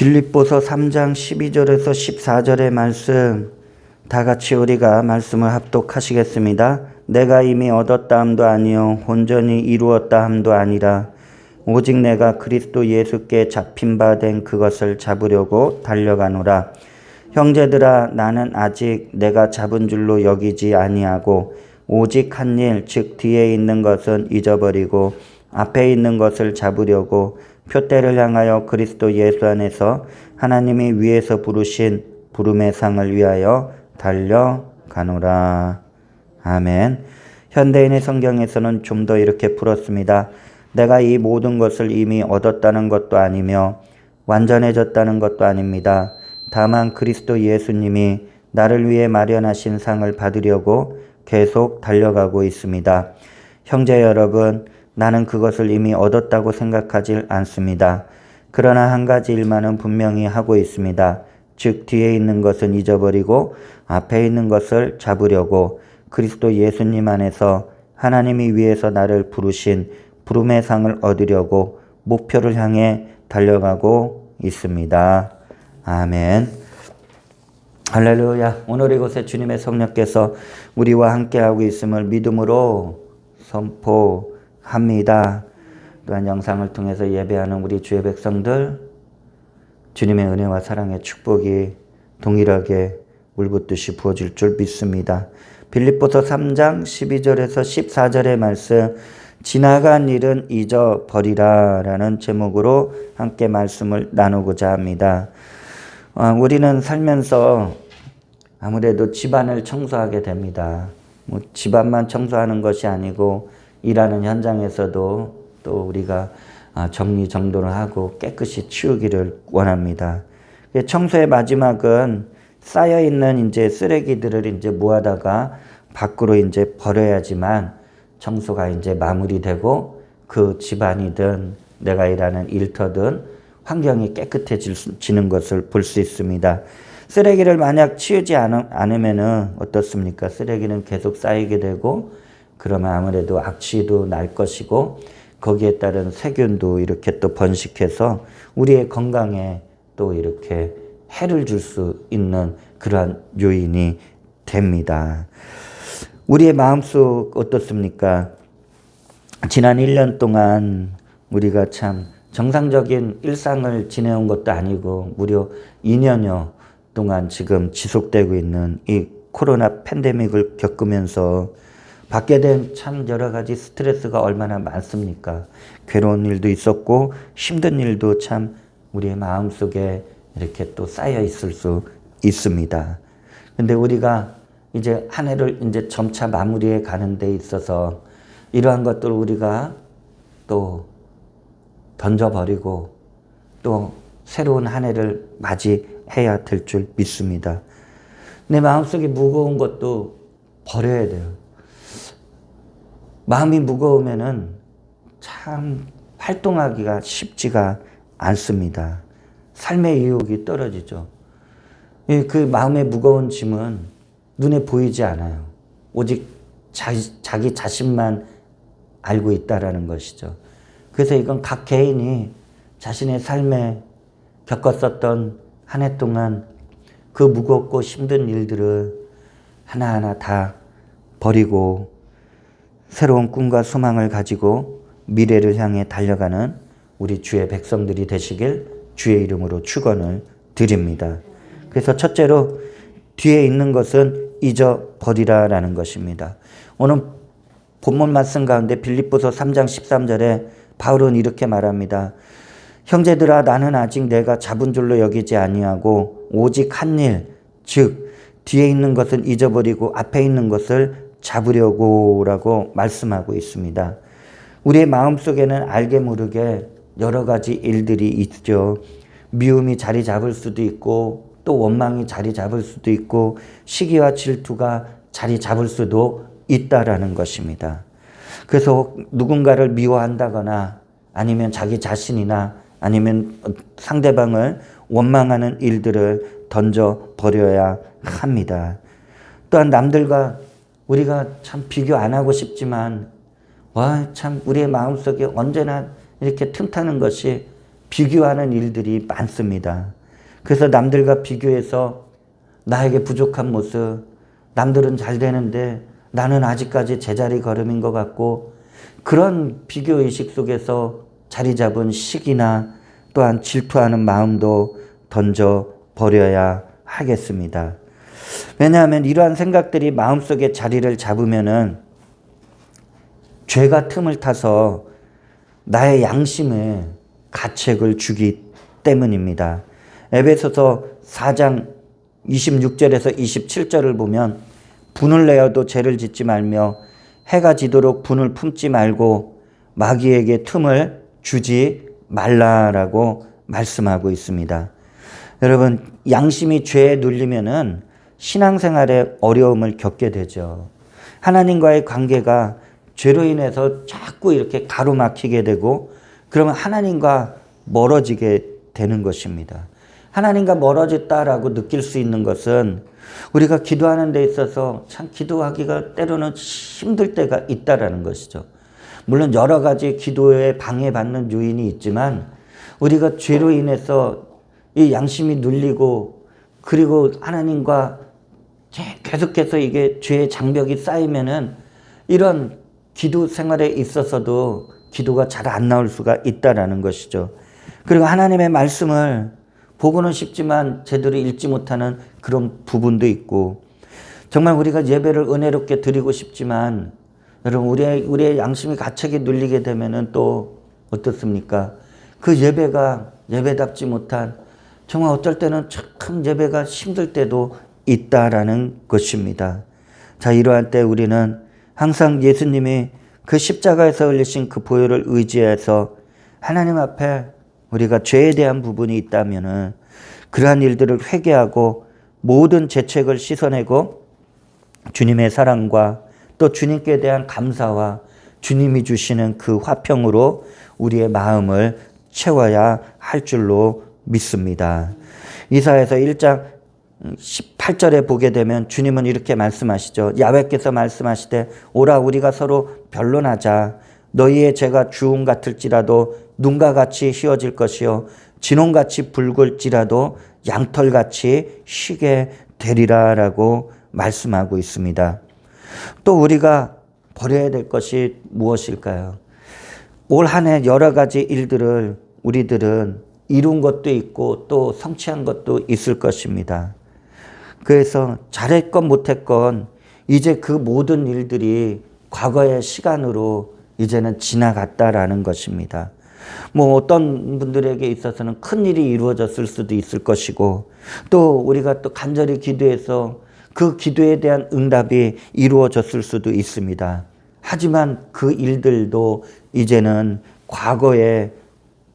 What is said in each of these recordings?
빌립보서 3장 12절에서 14절의 말씀 다 같이 우리가 말씀을 합독하시겠습니다. 내가 이미 얻었다 함도 아니요 온전히 이루었다 함도 아니라 오직 내가 그리스도 예수께 잡힌 바 된 그것을 잡으려고 달려가노라. 형제들아 나는 아직 내가 잡은 줄로 여기지 아니하고 오직 한 일 즉 뒤에 있는 것은 잊어버리고 앞에 있는 것을 잡으려고 표대를 향하여 그리스도 예수 안에서 하나님이 위에서 부르신 부름의 상을 위하여 달려가노라. 아멘. 현대인의 성경에서는 좀 더 이렇게 풀었습니다. 내가 이 모든 것을 이미 얻었다는 것도 아니며 완전해졌다는 것도 아닙니다. 다만 그리스도 예수님이 나를 위해 마련하신 상을 받으려고 계속 달려가고 있습니다. 형제 여러분, 나는 그것을 이미 얻었다고 생각하지 않습니다. 그러나 한 가지 일만은 분명히 하고 있습니다. 즉, 뒤에 있는 것은 잊어버리고 앞에 있는 것을 잡으려고 그리스도 예수님 안에서 하나님이 위해서 나를 부르신 부름의 상을 얻으려고 목표를 향해 달려가고 있습니다. 아멘. 할렐루야. 오늘 이곳에 주님의 성령께서 우리와 함께하고 있음을 믿음으로 선포 합니다. 또한 영상을 통해서 예배하는 우리 주의 백성들 주님의 은혜와 사랑의 축복이 동일하게 물붓듯이 부어질 줄 믿습니다. 빌립보서 3장 12절에서 14절의 말씀 지나간 일은 잊어버리라 라는 제목으로 함께 말씀을 나누고자 합니다. 어, 우리는 살면서 아무래도 집안을 청소하게 됩니다. 뭐 집안만 청소하는 것이 아니고 일하는 현장에서도 또 우리가 아, 정리 정돈을 하고 깨끗이 치우기를 원합니다. 청소의 마지막은 쌓여 있는 이제 쓰레기들을 이제 모아다가 밖으로 이제 버려야지만 청소가 이제 마무리되고 그 집안이든 내가 일하는 일터든 환경이 깨끗해지는 것을 볼 수 있습니다. 쓰레기를 만약 치우지 않으면은 어떻습니까? 쓰레기는 계속 쌓이게 되고 그러면 아무래도 악취도 날 것이고 거기에 따른 세균도 이렇게 또 번식해서 우리의 건강에 또 이렇게 해를 줄 수 있는 그러한 요인이 됩니다. 우리의 마음속 어떻습니까? 지난 1년 동안 우리가 참 정상적인 일상을 지내온 것도 아니고 무려 2년여 동안 지금 지속되고 있는 이 코로나 팬데믹을 겪으면서 받게 된 참 여러 가지 스트레스가 얼마나 많습니까? 괴로운 일도 있었고 힘든 일도 참 우리의 마음속에 이렇게 또 쌓여 있을 수 있습니다. 근데 우리가 이제 한 해를 이제 점차 마무리해 가는 데 있어서 이러한 것들을 우리가 또 던져버리고 또 새로운 한 해를 맞이해야 될 줄 믿습니다. 내 마음속에 무거운 것도 버려야 돼요. 마음이 무거우면은 참 활동하기가 쉽지가 않습니다. 삶의 의욕이 떨어지죠. 그 마음의 무거운 짐은 눈에 보이지 않아요. 오직 자, 자기 자신만 알고 있다라는 것이죠. 그래서 이건 각 개인이 자신의 삶에 겪었었던 한 해 동안 그 무겁고 힘든 일들을 하나하나 다 버리고 새로운 꿈과 소망을 가지고 미래를 향해 달려가는 우리 주의 백성들이 되시길 주의 이름으로 축원을 드립니다. 그래서 첫째로 뒤에 있는 것은 잊어버리라라는 것입니다. 오늘 본문 말씀 가운데 빌립보서 3장 13절에 바울은 이렇게 말합니다. 형제들아 나는 아직 내가 잡은 줄로 여기지 아니하고 오직 한 일, 즉 뒤에 있는 것은 잊어버리고 앞에 있는 것을 잡으려고라고 말씀하고 있습니다. 우리의 마음속에는 알게 모르게 여러 가지 일들이 있죠. 미움이 자리 잡을 수도 있고 또 원망이 자리 잡을 수도 있고 시기와 질투가 자리 잡을 수도 있다라는 것입니다. 그래서 누군가를 미워한다거나 아니면 자기 자신이나 아니면 상대방을 원망하는 일들을 던져 버려야 합니다. 또한 남들과 우리가 참 비교 안 하고 싶지만 와 참 우리의 마음속에 언제나 이렇게 틈타는 것이 비교하는 일들이 많습니다. 그래서 남들과 비교해서 나에게 부족한 모습, 남들은 잘 되는데 나는 아직까지 제자리 걸음인 것 같고 그런 비교의식 속에서 자리 잡은 시기나 또한 질투하는 마음도 던져 버려야 하겠습니다. 왜냐하면 이러한 생각들이 마음속에 자리를 잡으면은 죄가 틈을 타서 나의 양심에 가책을 주기 때문입니다. 에베소서 4장 26절에서 27절을 보면 분을 내어도 죄를 짓지 말며 해가 지도록 분을 품지 말고 마귀에게 틈을 주지 말라라고 말씀하고 있습니다. 여러분 양심이 죄에 눌리면은 신앙생활에 어려움을 겪게 되죠. 하나님과의 관계가 죄로 인해서 자꾸 이렇게 가로막히게 되고 그러면 하나님과 멀어지게 되는 것입니다. 하나님과 멀어졌다라고 느낄 수 있는 것은 우리가 기도하는 데 있어서 참 기도하기가 때로는 힘들 때가 있다라는 것이죠. 물론 여러 가지 기도에 방해받는 요인이 있지만 우리가 죄로 인해서 이 양심이 눌리고 그리고 하나님과 계속해서 이게 죄의 장벽이 쌓이면은 이런 기도 생활에 있어서도 기도가 잘 안 나올 수가 있다라는 것이죠. 그리고 하나님의 말씀을 보고는 싶지만 제대로 읽지 못하는 그런 부분도 있고 정말 우리가 예배를 은혜롭게 드리고 싶지만 여러분 우리의 우리의 양심이 가책에 눌리게 되면은 또 어떻습니까? 그 예배가 예배답지 못한 정말 어떨 때는 참 예배가 힘들 때도 있다라는 것입니다. 자 이러한 때 우리는 항상 예수님이 그 십자가에서 흘리신 그 보혈을 의지해서 하나님 앞에 우리가 죄에 대한 부분이 있다면은 그러한 일들을 회개하고 모든 죄책을 씻어내고 주님의 사랑과 또 주님께 대한 감사와 주님이 주시는 그 화평으로 우리의 마음을 채워야 할 줄로 믿습니다. 이사에서 1장 18절에 보게 되면 주님은 이렇게 말씀하시죠. 야외께서 말씀하시되 오라 우리가 서로 변론하자. 너희의 죄가 주홍 같을지라도 눈과 같이 휘어질 것이요 진홍같이 붉을지라도 양털같이 희게 되리라라고 말씀하고 있습니다. 또 우리가 버려야 될 것이 무엇일까요? 올 한 해 여러 가지 일들을 우리들은 이룬 것도 있고 또 성취한 것도 있을 것입니다. 그래서 잘했건 못했건 이제 그 모든 일들이 과거의 시간으로 이제는 지나갔다라는 것입니다. 뭐 어떤 분들에게 있어서는 큰 일이 이루어졌을 수도 있을 것이고 또 우리가 또 간절히 기도해서 그 기도에 대한 응답이 이루어졌을 수도 있습니다. 하지만 그 일들도 이제는 과거에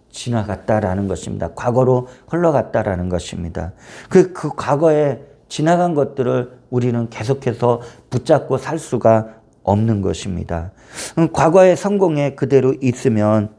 지나갔다라는 것입니다. 과거로 흘러갔다라는 것입니다. 그, 그 과거에 지나간 것들을 우리는 계속해서 붙잡고 살 수가 없는 것입니다. 음, 과거의 성공에 그대로 있으면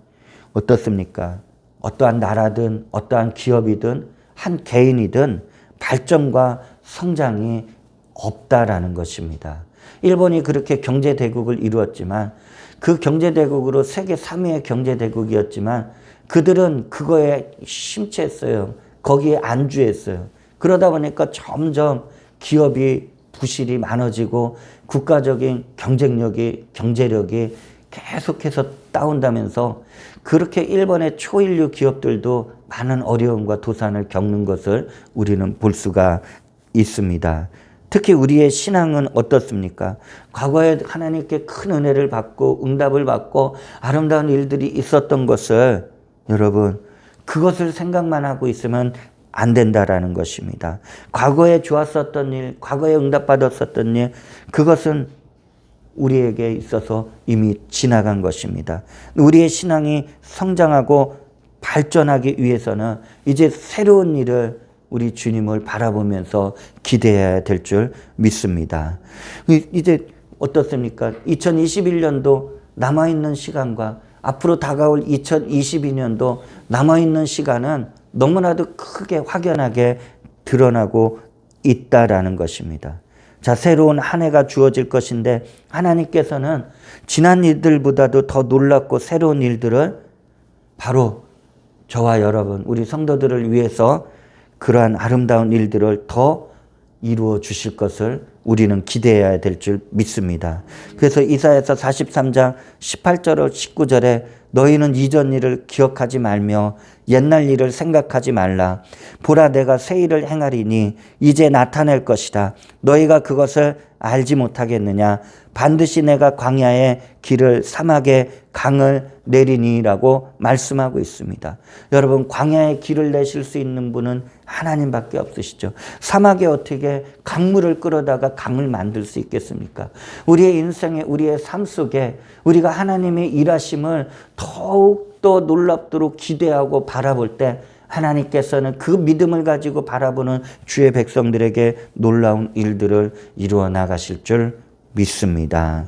어떻습니까? 어떠한 나라든 어떠한 기업이든 한 개인이든 발전과 성장이 없다라는 것입니다. 일본이 그렇게 경제 대국을 이루었지만 그 경제 대국으로 세계 3위의 경제 대국이었지만 그들은 그거에 심취했어요. 거기에 안주했어요. 그러다 보니까 점점 기업이 부실이 많아지고 국가적인 경쟁력이 경제력이 계속해서 다운다면서 그렇게 일본의 초일류 기업들도 많은 어려움과 도산을 겪는 것을 우리는 볼 수가 있습니다. 특히 우리의 신앙은 어떻습니까? 과거에 하나님께 큰 은혜를 받고 응답을 받고 아름다운 일들이 있었던 것을 여러분 그것을 생각만 하고 있으면 안 된다라는 것입니다. 과거에 좋았었던 일, 과거에 응답받았었던 일, 그것은 우리에게 있어서 이미 지나간 것입니다. 우리의 신앙이 성장하고 발전하기 위해서는 이제 새로운 일을 우리 주님을 바라보면서 기대해야 될 줄 믿습니다. 이제 어떻습니까? 2021년도 남아있는 시간과 앞으로 다가올 2022년도 남아있는 시간은 너무나도 크게 확연하게 드러나고 있다라는 것입니다. 자, 새로운 한 해가 주어질 것인데 하나님께서는 지난 일들보다도 더 놀랍고 새로운 일들을 바로 저와 여러분, 우리 성도들을 위해서 그러한 아름다운 일들을 더 이루어 주실 것을 우리는 기대해야 될 줄 믿습니다. 그래서 이사야서 43장 18절로 19절에 너희는 이전 일을 기억하지 말며 옛날 일을 생각하지 말라. 보라 내가 새 일을 행하리니 이제 나타낼 것이다. 너희가 그것을 알지 못하겠느냐? 반드시 내가 광야에 길을 사막에 강을 내리니라고 말씀하고 있습니다. 여러분 광야에 길을 내실 수 있는 분은 하나님밖에 없으시죠. 사막에 어떻게 강물을 끌어다가 강을 만들 수 있겠습니까? 우리의 인생에 우리의 삶 속에 우리가 하나님의 일하심을 더욱 더 놀랍도록 기대하고 바라볼 때 하나님께서는 그 믿음을 가지고 바라보는 주의 백성들에게 놀라운 일들을 이루어 나가실 줄 믿습니다.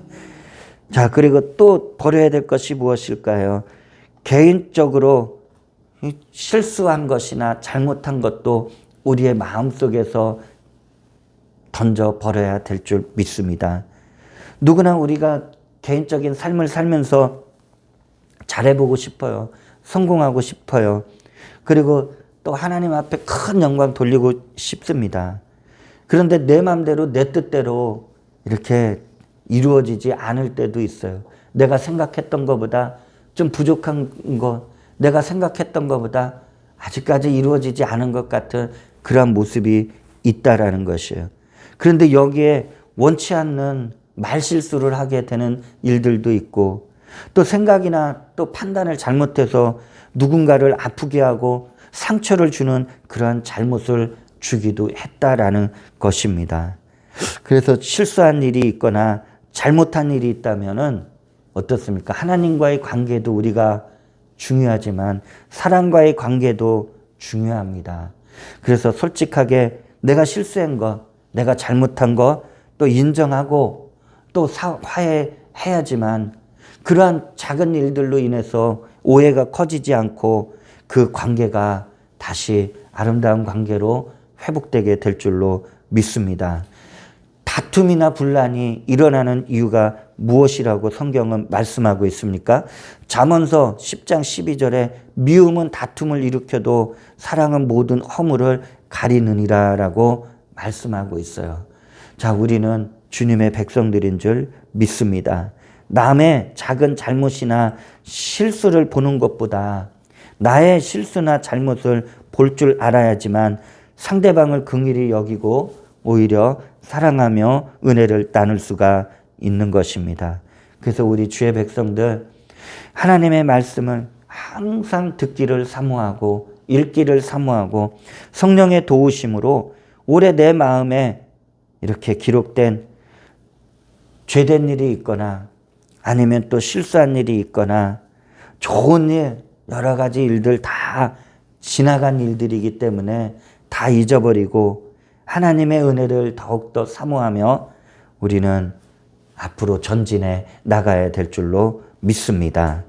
자, 그리고 또 버려야 될 것이 무엇일까요? 개인적으로 실수한 것이나 잘못한 것도 우리의 마음 속에서 던져 버려야 될 줄 믿습니다. 누구나 우리가 개인적인 삶을 살면서 잘해보고 싶어요. 성공하고 싶어요. 그리고 또 하나님 앞에 큰 영광 돌리고 싶습니다. 그런데 내 마음대로 내 뜻대로 이렇게 이루어지지 않을 때도 있어요. 내가 생각했던 것보다 좀 부족한 것, 내가 생각했던 것보다 아직까지 이루어지지 않은 것 같은 그러한 모습이 있다라는 것이에요. 그런데 여기에 원치 않는 말실수를 하게 되는 일들도 있고 또 생각이나 또 판단을 잘못해서 누군가를 아프게 하고 상처를 주는 그러한 잘못을 주기도 했다라는 것입니다. 그래서 실수한 일이 있거나 잘못한 일이 있다면은 어떻습니까? 하나님과의 관계도 우리가 중요하지만 사람과의 관계도 중요합니다. 그래서 솔직하게 내가 실수한 거, 내가 잘못한 거또 인정하고 또 화해해야지만 그러한 작은 일들로 인해서 오해가 커지지 않고 그 관계가 다시 아름다운 관계로 회복되게 될 줄로 믿습니다. 다툼이나 분란이 일어나는 이유가 무엇이라고 성경은 말씀하고 있습니까? 잠언서 10장 12절에 미움은 다툼을 일으켜도 사랑은 모든 허물을 가리느니라라고 말씀하고 있어요. 자, 우리는 주님의 백성들인 줄 믿습니다. 남의 작은 잘못이나 실수를 보는 것보다 나의 실수나 잘못을 볼 줄 알아야지만 상대방을 긍일히 여기고 오히려 사랑하며 은혜를 나눌 수가 있는 것입니다. 그래서 우리 주의 백성들 하나님의 말씀을 항상 듣기를 사모하고 읽기를 사모하고 성령의 도우심으로 올해 내 마음에 이렇게 기록된 죄된 일이 있거나 아니면 또 실수한 일이 있거나 좋은 일, 여러 가지 일들 다 지나간 일들이기 때문에 다 잊어버리고 하나님의 은혜를 더욱더 사모하며 우리는 앞으로 전진해 나가야 될 줄로 믿습니다.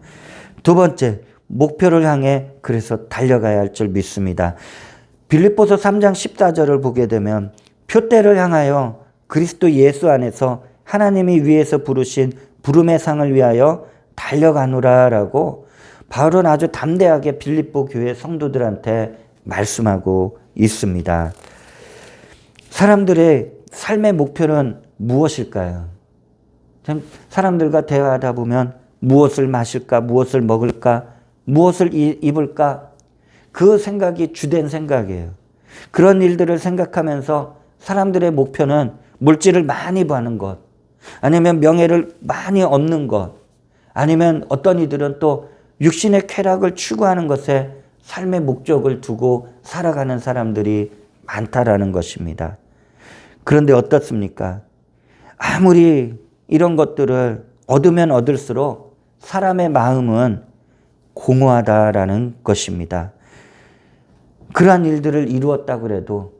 두 번째, 목표를 향해 그래서 달려가야 할 줄 믿습니다. 빌립보서 3장 14절을 보게 되면 표대를 향하여 그리스도 예수 안에서 하나님이 위에서 부르신 부름의 상을 위하여 달려가노라라고 바울은 아주 담대하게 빌립보 교회 성도들한테 말씀하고 있습니다. 사람들의 삶의 목표는 무엇일까요? 사람들과 대화하다 보면 무엇을 마실까, 무엇을 먹을까, 무엇을 입을까, 그 생각이 주된 생각이에요. 그런 일들을 생각하면서 사람들의 목표는 물질을 많이 버는 것, 아니면 명예를 많이 얻는 것, 아니면 어떤 이들은 또 육신의 쾌락을 추구하는 것에 삶의 목적을 두고 살아가는 사람들이 많다라는 것입니다. 그런데 어떻습니까? 아무리 이런 것들을 얻으면 얻을수록 사람의 마음은 공허하다라는 것입니다. 그러한 일들을 이루었다 그래도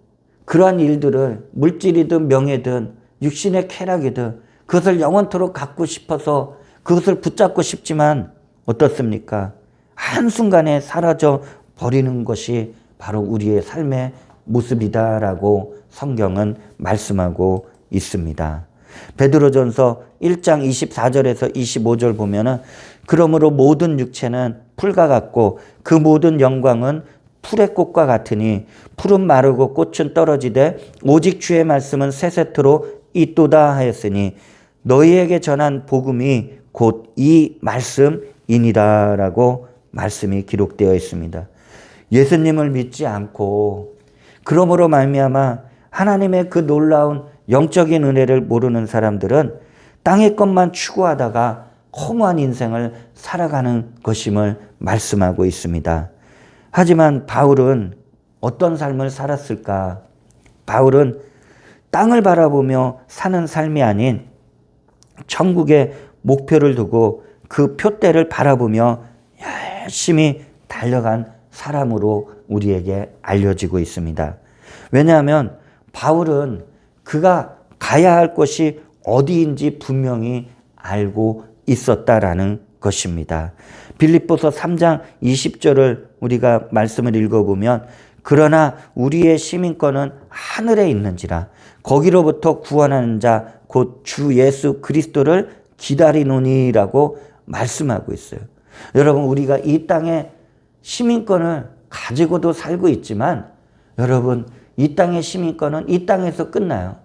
그러한 일들을 물질이든 명예든 육신의 쾌락이든 그것을 영원토록 갖고 싶어서 그것을 붙잡고 싶지만 어떻습니까? 한순간에 사라져 버리는 것이 바로 우리의 삶의 모습이다라고 성경은 말씀하고 있습니다. 베드로전서 1장 24절에서 25절 보면은 그러므로 모든 육체는 풀과 같고 그 모든 영광은 풀의 꽃과 같으니 풀은 마르고 꽃은 떨어지되 오직 주의 말씀은 세세토로 있도다 하였으니 너희에게 전한 복음이 곧 이 말씀이니라라고 말씀이 기록되어 있습니다. 예수님을 믿지 않고 그러므로 말미암아 하나님의 그 놀라운 영적인 은혜를 모르는 사람들은 땅의 것만 추구하다가 허무한 인생을 살아가는 것임을 말씀하고 있습니다. 하지만 바울은 어떤 삶을 살았을까? 바울은 땅을 바라보며 사는 삶이 아닌 천국의 목표를 두고 그 표대를 바라보며 열심히 달려간 사람으로 우리에게 알려지고 있습니다. 왜냐하면 바울은 그가 가야 할 곳이 어디인지 분명히 알고 있었다라는 것입니다. 빌립보서 3장 20절을 우리가 말씀을 읽어보면 그러나 우리의 시민권은 하늘에 있는지라 거기로부터 구원하는 자 곧 주 예수 그리스도를 기다리노니라고 말씀하고 있어요. 여러분 우리가 이 땅에 시민권을 가지고도 살고 있지만 여러분 이 땅의 시민권은 이 땅에서 끝나요.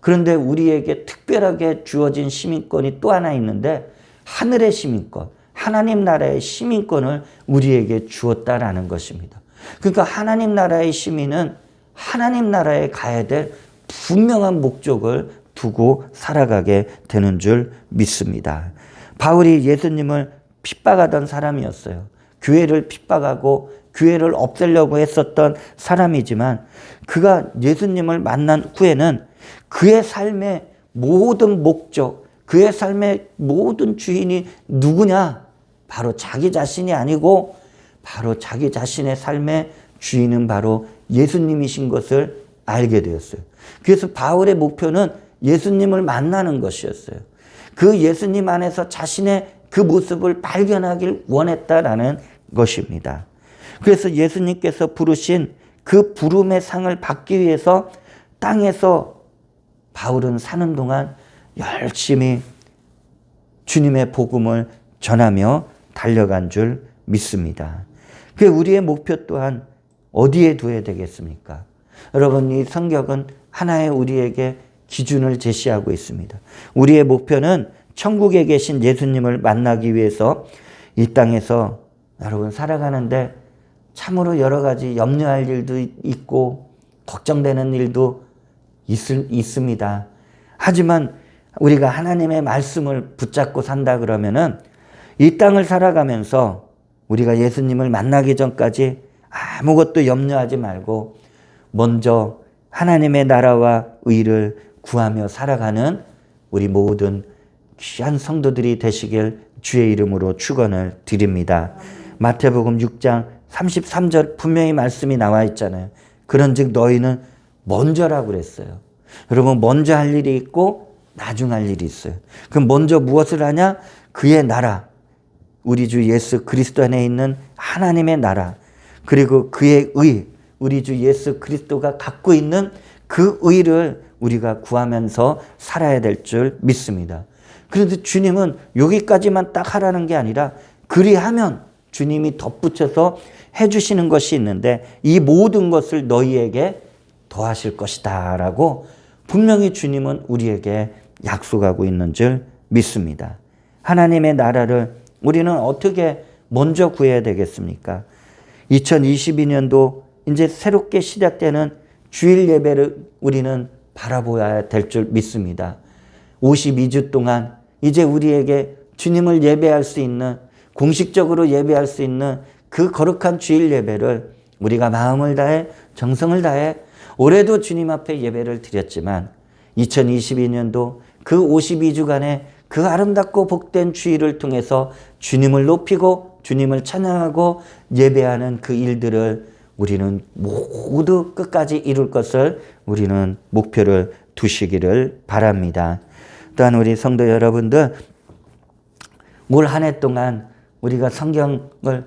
그런데 우리에게 특별하게 주어진 시민권이 또 하나 있는데 하늘의 시민권, 하나님 나라의 시민권을 우리에게 주었다라는 것입니다. 그러니까 하나님 나라의 시민은 하나님 나라에 가야 될 분명한 목적을 두고 살아가게 되는 줄 믿습니다. 바울이 예수님을 핍박하던 사람이었어요. 교회를 핍박하고 교회를 없애려고 했었던 사람이지만 그가 예수님을 만난 후에는 그의 삶의 모든 목적, 그의 삶의 모든 주인이 누구냐? 바로 자기 자신이 아니고 바로 자기 자신의 삶의 주인은 바로 예수님이신 것을 알게 되었어요. 그래서 바울의 목표는 예수님을 만나는 것이었어요. 그 예수님 안에서 자신의 그 모습을 발견하길 원했다라는 것입니다. 그래서 예수님께서 부르신 그 부름의 상을 받기 위해서 땅에서 바울은 사는 동안 열심히 주님의 복음을 전하며 달려간 줄 믿습니다. 그 우리의 목표 또한 어디에 두어야 되겠습니까? 여러분 이 성경은 하나의 우리에게 기준을 제시하고 있습니다. 우리의 목표는 천국에 계신 예수님을 만나기 위해서 이 땅에서 여러분 살아가는데 참으로 여러 가지 염려할 일도 있고 걱정되는 일도 있, 있습니다. 하지만 우리가 하나님의 말씀을 붙잡고 산다 그러면은 이 땅을 살아가면서 우리가 예수님을 만나기 전까지 아무것도 염려하지 말고 먼저 하나님의 나라와 의를 구하며 살아가는 우리 모든 귀한 성도들이 되시길 주의 이름으로 축원을 드립니다. 마태복음 6장 33절 분명히 말씀이 나와 있잖아요. 그런즉 너희는 먼저라고 그랬어요. 여러분 먼저 할 일이 있고 나중 할 일이 있어요. 그럼 먼저 무엇을 하냐? 그의 나라. 우리 주 예수 그리스도 안에 있는 하나님의 나라. 그리고 그의 의. 우리 주 예수 그리스도가 갖고 있는 그 의를 우리가 구하면서 살아야 될 줄 믿습니다. 그런데 주님은 여기까지만 딱 하라는 게 아니라 그리하면 주님이 덧붙여서 해주시는 것이 있는데 이 모든 것을 너희에게 더하실 것이다 라고 분명히 주님은 우리에게 약속하고 있는 줄 믿습니다. 하나님의 나라를 우리는 어떻게 먼저 구해야 되겠습니까? 2022년도 이제 새롭게 시작되는 주일 예배를 우리는 바라보아야 될 줄 믿습니다. 52주 동안 이제 우리에게 주님을 예배할 수 있는 공식적으로 예배할 수 있는 그 거룩한 주일 예배를 우리가 마음을 다해 정성을 다해 올해도 주님 앞에 예배를 드렸지만 2022년도 그 52주간의 그 아름답고 복된 주일을 통해서 주님을 높이고 주님을 찬양하고 예배하는 그 일들을 우리는 모두 끝까지 이룰 것을 우리는 목표를 두시기를 바랍니다. 또한 우리 성도 여러분들 올 한 해 동안 우리가 성경을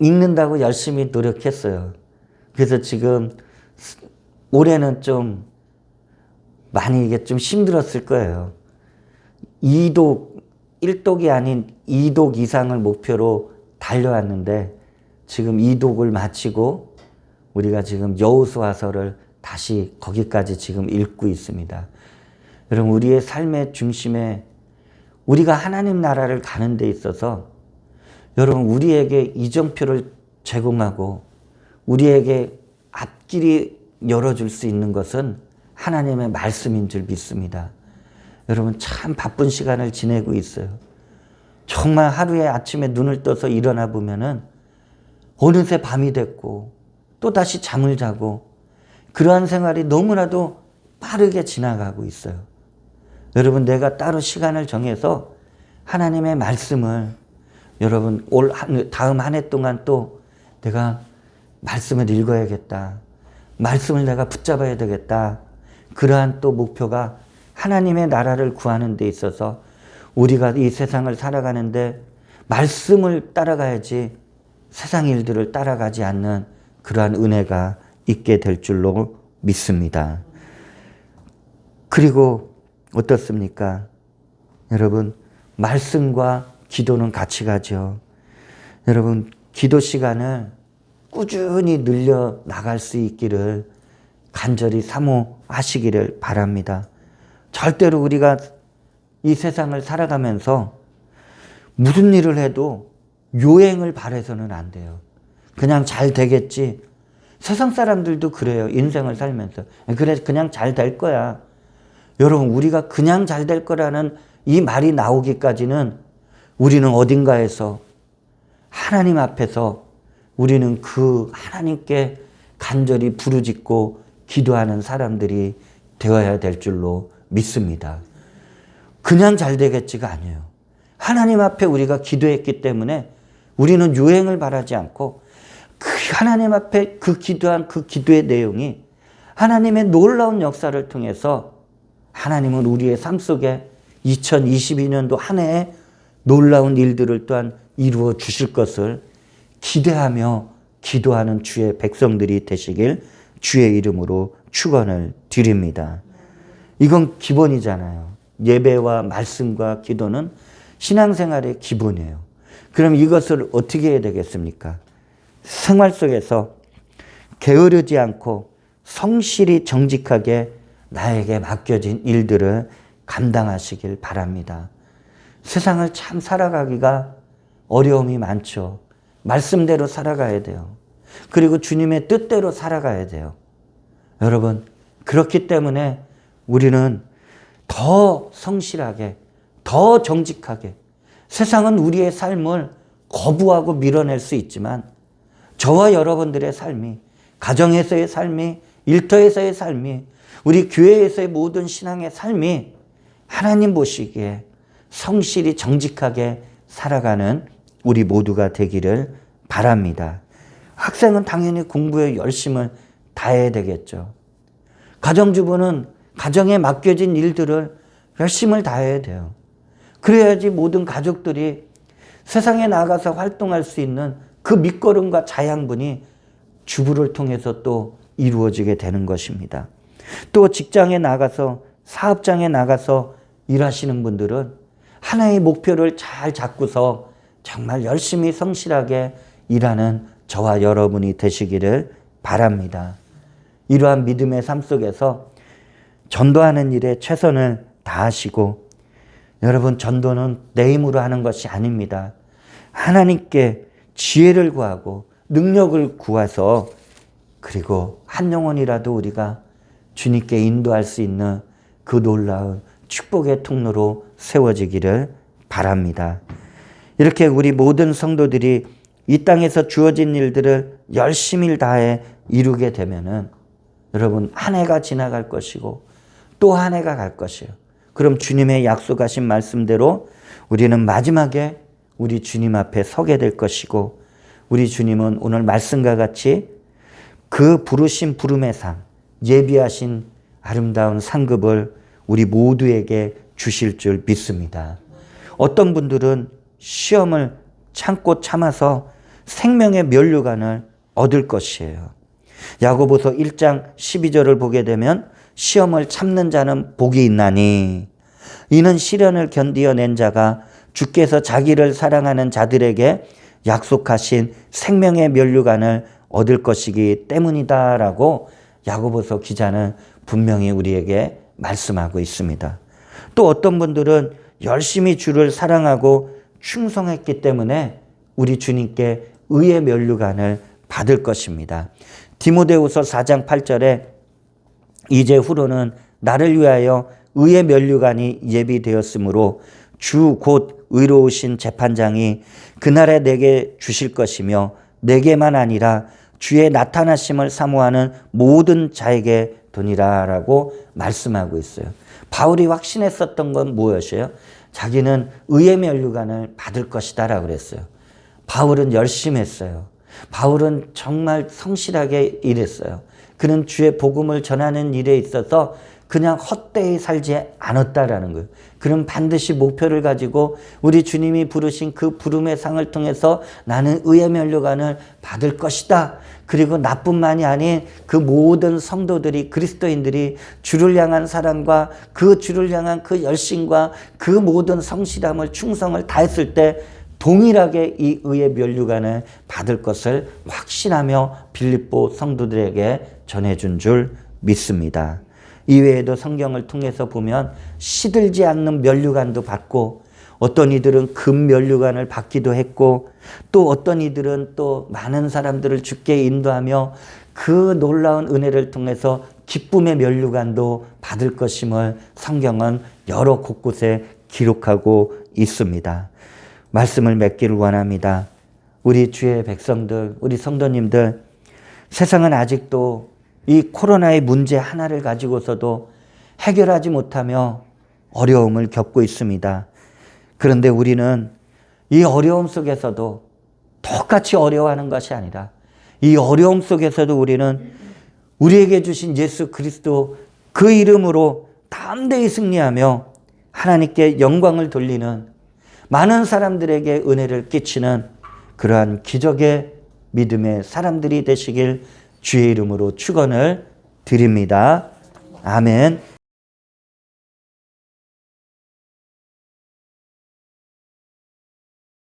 읽는다고 열심히 노력했어요. 그래서 지금 올해는 좀 많이 이게 좀 힘들었을 거예요. 2독, 1독이 아닌 2독 이상을 목표로 달려왔는데 지금 이독을 마치고 우리가 지금 여호수아서를 다시 거기까지 지금 읽고 있습니다. 여러분 우리의 삶의 중심에 우리가 하나님 나라를 가는 데 있어서 여러분 우리에게 이정표를 제공하고 우리에게 앞길이 열어줄 수 있는 것은 하나님의 말씀인 줄 믿습니다. 여러분 참 바쁜 시간을 지내고 있어요. 정말 하루에 아침에 눈을 떠서 일어나 보면은 어느새 밤이 됐고 또 다시 잠을 자고 그러한 생활이 너무나도 빠르게 지나가고 있어요. 여러분 내가 따로 시간을 정해서 하나님의 말씀을 여러분 올 한, 다음 한 해 동안 또 내가 말씀을 읽어야겠다. 말씀을 내가 붙잡아야 되겠다. 그러한 또 목표가 하나님의 나라를 구하는 데 있어서 우리가 이 세상을 살아가는데 말씀을 따라가야지 세상 일들을 따라가지 않는 그러한 은혜가 있게 될 줄로 믿습니다. 그리고 어떻습니까? 여러분, 말씀과 기도는 같이 가죠. 여러분, 기도 시간을 꾸준히 늘려 나갈 수 있기를 간절히 사모하시기를 바랍니다. 절대로 우리가 이 세상을 살아가면서 무슨 일을 해도 요행을 바래서는 안 돼요. 그냥 잘 되겠지. 세상 사람들도 그래요. 인생을 살면서. 그래, 그냥 잘 될 거야. 여러분, 우리가 그냥 잘 될 거라는 이 말이 나오기까지는 우리는 어딘가에서 하나님 앞에서 우리는 그 하나님께 간절히 부르짖고 기도하는 사람들이 되어야 될 줄로 믿습니다. 그냥 잘 되겠지가 아니에요. 하나님 앞에 우리가 기도했기 때문에 우리는 유행을 바라지 않고 그 하나님 앞에 그 기도한 그 기도의 내용이 하나님의 놀라운 역사를 통해서 하나님은 우리의 삶 속에 2022년도 한 해에 놀라운 일들을 또한 이루어 주실 것을 기대하며 기도하는 주의 백성들이 되시길 주의 이름으로 축원을 드립니다. 이건 기본이잖아요. 예배와 말씀과 기도는 신앙생활의 기본이에요. 그럼 이것을 어떻게 해야 되겠습니까? 생활 속에서 게으르지 않고 성실히 정직하게 나에게 맡겨진 일들을 감당하시길 바랍니다. 세상을 참 살아가기가 어려움이 많죠. 말씀대로 살아가야 돼요. 그리고 주님의 뜻대로 살아가야 돼요. 여러분, 그렇기 때문에 우리는 더 성실하게, 더 정직하게, 세상은 우리의 삶을 거부하고 밀어낼 수 있지만, 저와 여러분들의 삶이, 가정에서의 삶이, 일터에서의 삶이, 우리 교회에서의 모든 신앙의 삶이 하나님 보시기에 성실히 정직하게 살아가는 우리 모두가 되기를 바랍니다. 학생은 당연히 공부에 열심을 다해야 되겠죠. 가정주부는 가정에 맡겨진 일들을 열심을 다해야 돼요. 그래야지 모든 가족들이 세상에 나가서 활동할 수 있는 그 밑거름과 자양분이 주부를 통해서 또 이루어지게 되는 것입니다. 또 직장에 나가서 사업장에 나가서 일하시는 분들은 하나의 목표를 잘 잡고서 정말 열심히 성실하게 일하는 저와 여러분이 되시기를 바랍니다. 이러한 믿음의 삶 속에서 전도하는 일에 최선을 다하시고 여러분 전도는 내 힘으로 하는 것이 아닙니다. 하나님께 지혜를 구하고 능력을 구해서 그리고 한 영혼이라도 우리가 주님께 인도할 수 있는 그 놀라운 축복의 통로로 세워지기를 바랍니다. 이렇게 우리 모든 성도들이 이 땅에서 주어진 일들을 열심히 다해 이루게 되면은 여러분 한 해가 지나갈 것이고 또 한 해가 갈 것이에요. 그럼 주님의 약속하신 말씀대로 우리는 마지막에 우리 주님 앞에 서게 될 것이고 우리 주님은 오늘 말씀과 같이 그 부르신 부름의 상, 예비하신 아름다운 상급을 우리 모두에게 주실 줄 믿습니다. 어떤 분들은 시험을 참고 참아서 생명의 면류관을 얻을 것이에요. 야고보서 1장 12절을 보게 되면 시험을 참는 자는 복이 있나니 이는 시련을 견디어 낸 자가 주께서 자기를 사랑하는 자들에게 약속하신 생명의 면류관을 얻을 것이기 때문이다라고 야고보서 기자는 분명히 우리에게 말씀하고 있습니다. 또 어떤 분들은 열심히 주를 사랑하고 충성했기 때문에 우리 주님께 의의 면류관을 받을 것입니다. 디모데후서 4장 8절에 이제 후로는 나를 위하여 의의 면류관이 예비되었으므로 주 곧 의로우신 재판장이 그날에 내게 주실 것이며 내게만 아니라 주의 나타나심을 사모하는 모든 자에게 도니라라고 말씀하고 있어요. 바울이 확신했었던 건 무엇이에요? 자기는 의의 면류관을 받을 것이다라고 그랬어요. 바울은 열심히 했어요. 바울은 정말 성실하게 일했어요. 그는 주의 복음을 전하는 일에 있어서 그냥 헛되이 살지 않았다라는 거예요. 그는 반드시 목표를 가지고 우리 주님이 부르신 그 부름의 상을 통해서 나는 의의 면류관을 받을 것이다. 그리고 나뿐만이 아닌 그 모든 성도들이 그리스도인들이 주를 향한 사랑과 그 주를 향한 그 열심과 그 모든 성실함을 충성을 다했을 때 동일하게 이 의의 면류관을 받을 것을 확신하며 빌립보 성도들에게 전해준 줄 믿습니다. 이외에도 성경을 통해서 보면 시들지 않는 면류관도 받고 어떤 이들은 금 면류관을 받기도 했고 또 어떤 이들은 또 많은 사람들을 죽게 인도하며 그 놀라운 은혜를 통해서 기쁨의 면류관도 받을 것임을 성경은 여러 곳곳에 기록하고 있습니다. 말씀을 맺기를 원합니다. 우리 주의 백성들, 우리 성도님들, 세상은 아직도 이 코로나의 문제 하나를 가지고서도 해결하지 못하며 어려움을 겪고 있습니다. 그런데 우리는 이 어려움 속에서도 똑같이 어려워하는 것이 아니라 이 어려움 속에서도 우리는 우리에게 주신 예수 그리스도 그 이름으로 담대히 승리하며 하나님께 영광을 돌리는 많은 사람들에게 은혜를 끼치는 그러한 기적의 믿음의 사람들이 되시길 주의 이름으로 축원을 드립니다. 아멘.